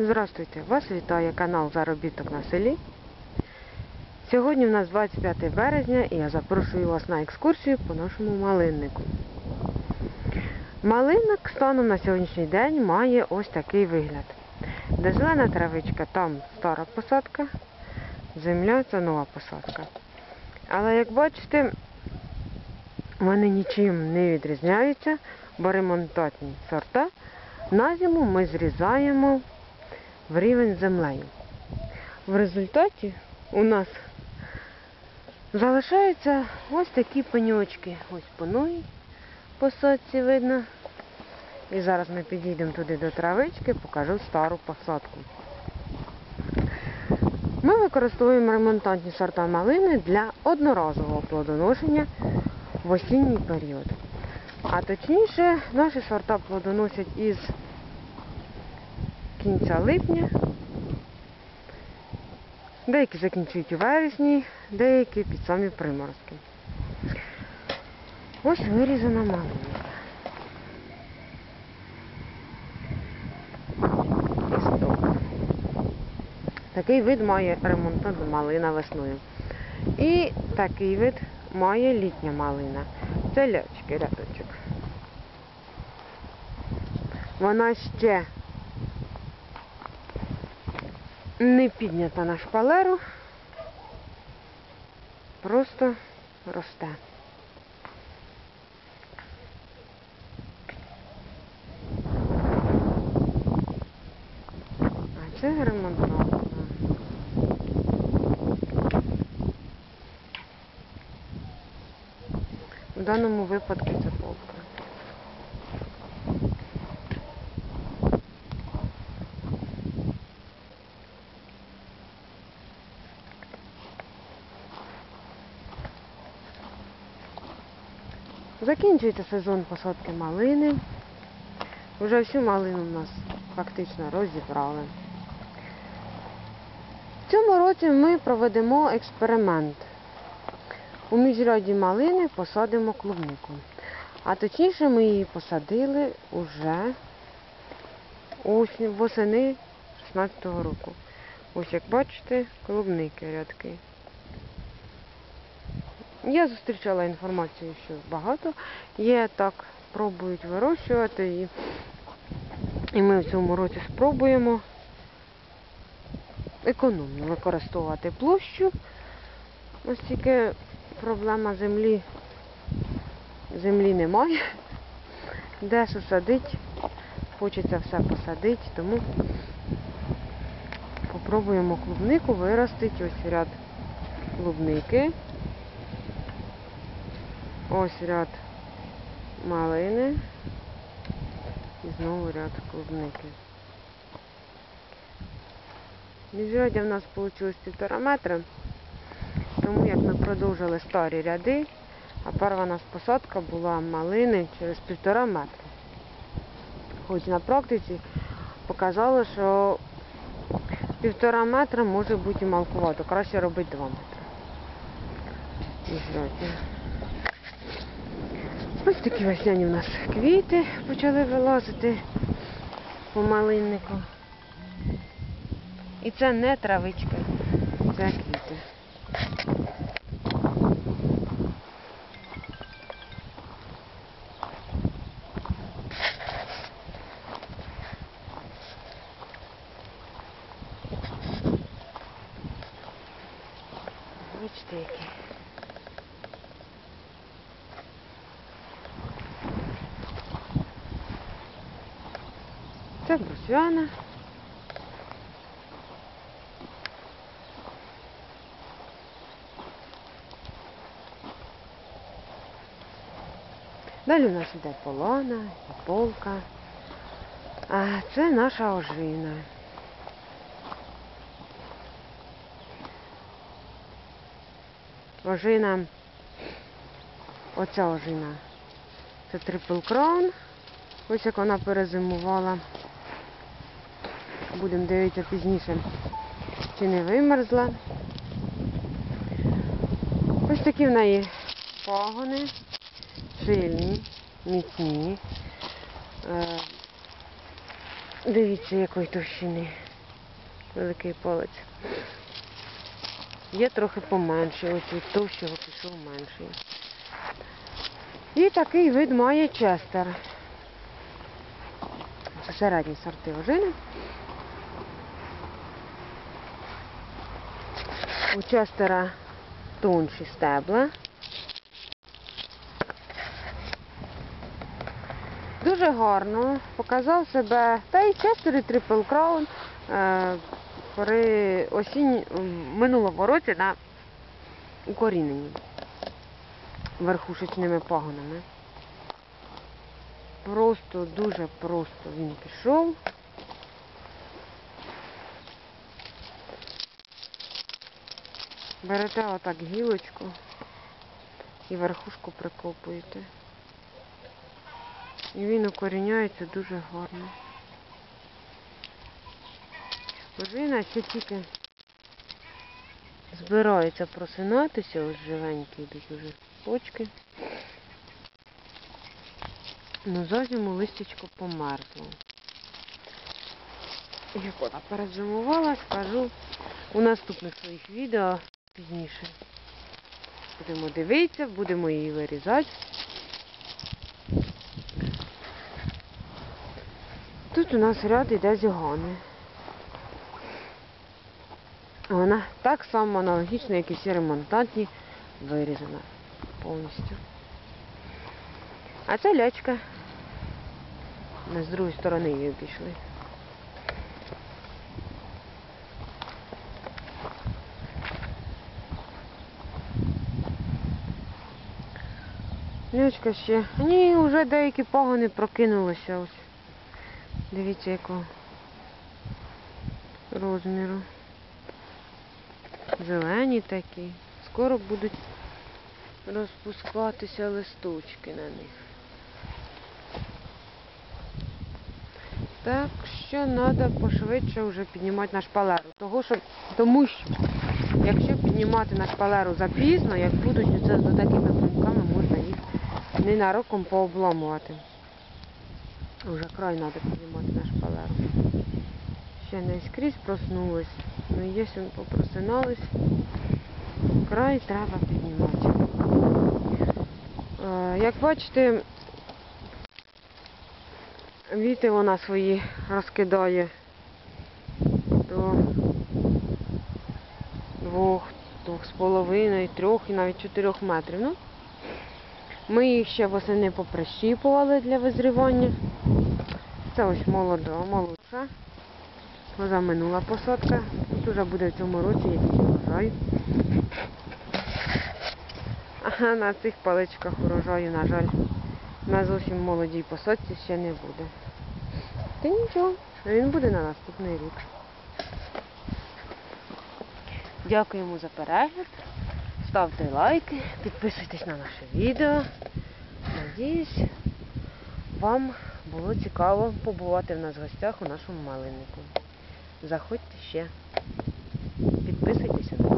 Здравствуйте! Вас вітає канал Заробіток на селі. Сьогодні у нас 25 березня і я запрошую вас на екскурсію по нашому малиннику. Малинник станом на сьогоднішній день має ось такий вигляд. Де зелена травичка, там стара посадка, земля це нова посадка. Але як бачите, вони нічим не відрізняються, бо ремонтатні сорта. На зиму ми зрізаємо в рівень землею. В результаті у нас залишаються ось такі пеньочки. Ось по новій посадці видно. І зараз ми підійдемо туди до травички, покажу стару посадку. Ми використовуємо ремонтантні сорта малини для одноразового плодоношення в осінній період. А точніше, наші сорта плодоносять із кінця липня. Деякі закінчують у вересні, деякі під самі приморозки. Ось вирізана малина. І. Такий вид має ремонтна малина весною. І такий вид має літня малина. Це лячки, рядочок. Вона ще не піднята на шпалеру, просто росте. А це ремонтна. В даному випадку це полка. Закінчується сезон посадки малини. Вже всю малину у нас фактично розібрали. В цьому році ми проведемо експеримент. У міжряді малини посадимо клубнику. А точніше ми її посадили уже восени 16-го року. Ось як бачите, клубники рядки. Я зустрічала інформацію, що багато є так, пробують вирощувати і, і ми в цьому році спробуємо економно використовувати площу. Ось тільки проблема землі. Землі немає. Де що садить, хочеться все посадити, тому попробуємо клубнику виростити. Ось ряд клубники. Ось ряд малини і знову ряд клубники. Міжряддя в нас вийшло півтора метра, тому як ми продовжили старі ряди, а перша у нас посадка була малини через півтора метра. Хоч на практиці показало, що півтора метра може бути малкувато, краще робити два метри. Міжряддя. Ось такі весняні в нас квіти почали вилазити по малиннику. І це не травичка, це квіти. Бачите, які. Це. Далі у нас іде полона, і полка. А це наша ожина. Ожина, оця ожина. Це трипл краун. Ось як вона перезимувала. Будемо дивитися пізніше, чи не вимерзла. Ось такі в неї пагони, сильні, міцні. Е, Дивіться, якої товщини. великий палець. Є трохи поменше, ось від товщого пішов менший. І такий вид має честер. Це середні сорти ожини. У честера тонші стебла. Дуже гарно показав себе та й Честер і Трипл Краун е, при осінь м, минулому році на укоріненні верхушечними пагонами. Просто дуже просто він пішов. Берете отак гілочку і верхушку прикопуєте. І він укоріняється дуже гарно. Ожина ще тільки збирається просинатися, ось живенькі йдуть уже почки. Ну, за зиму листячко померзло. Як вона перезимувала, скажу у наступних своїх відео пізніше. Будемо дивитися, будемо її вирізати. Тут у нас ряд іде зігани. Вона так само аналогічно, як і всі ремонтантні, вирізана повністю. А це лячка. Ми з другої сторони її обійшли. Лячка ще. Ні, вже деякі пагони прокинулися ось. Дивіться якого розміру. Зелені такі. Скоро будуть розпускатися листочки на них. Так що треба пошвидше вже піднімати на шпалеру. Того, що, тому що, якщо піднімати на шпалеру запізно, як будуть оце з такими пеньками, можна їх ненароком пообламувати. Уже край треба піднімати на шпалеру. Ще не скрізь проснулись. Ну, якщо попросинались, край треба піднімати. Е, Як бачите, віти вона свої розкидає до двох, двох з половиною, трьох і навіть чотирьох метрів. Ну, ми їх ще восени поприщіпували для визрівання. Це ось молода, молодша. Поза минула посадка. Тут вже буде в цьому році якийсь урожай. А на цих паличках урожаю, на жаль, на зовсім молодій посадці ще не буде. Та нічого, він буде на наступний рік. Дякуємо за перегляд. Ставте лайки, підписуйтесь на наше відео. Надіюсь, вам було цікаво побувати в нас в гостях у нашому малиннику. Заходьте ще. підписуйтесь на нас.